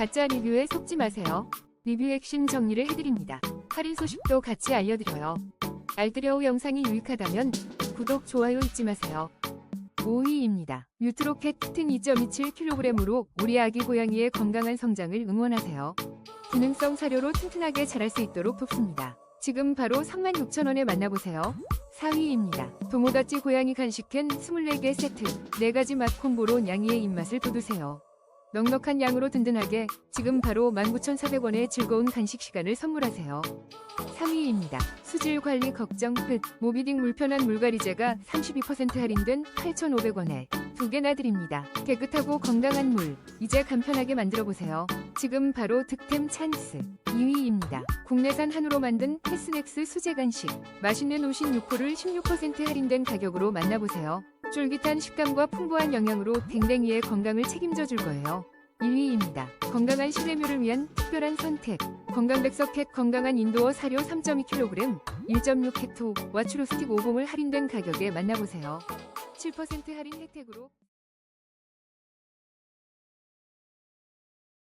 가짜 리뷰에 속지 마세요. 리뷰 핵심 정리를 해드립니다. 할인 소식도 같이 알려드려요. 알뜰여우 영상이 유익하다면 구독, 좋아요 잊지 마세요. 5위입니다. 뉴트로켓 키튼 2.27kg으로 우리 아기 고양이의 건강한 성장을 응원하세요. 기능성 사료로 튼튼하게 자랄 수 있도록 돕습니다. 지금 바로 36,000원에 만나보세요. 4위입니다. 도모다치 고양이 간식캔 24개 세트 4가지 맛 콤보로 냥이의 입맛을 돋우세요. 넉넉한 양으로 든든하게 지금 바로 19,400원의 즐거운 간식 시간을 선물하세요. 3위입니다. 수질 관리 걱정 끝. 모비딩 물편한 물갈이제가 32% 할인된 8,500원에 두 개나 드립니다. 깨끗하고 건강한 물. 이제 간편하게 만들어 보세요. 지금 바로 득템 찬스. 2위입니다. 국내산 한우로 만든 패스넥스 수제 간식. 맛있는 오신 6호를 16% 할인된 가격으로 만나보세요. 쫄깃한 식감과 풍부한 영양으로 댕댕이의 건강을 책임져 줄 거예요. 1위입니다. 건강한 실내묘를 위한 특별한 선택. 건강백석캣 건강한 인도어 사료 3.2kg, 1.6헥토 와 추로스틱 5봉을 할인된 가격에 만나보세요. 7% 할인 혜택으로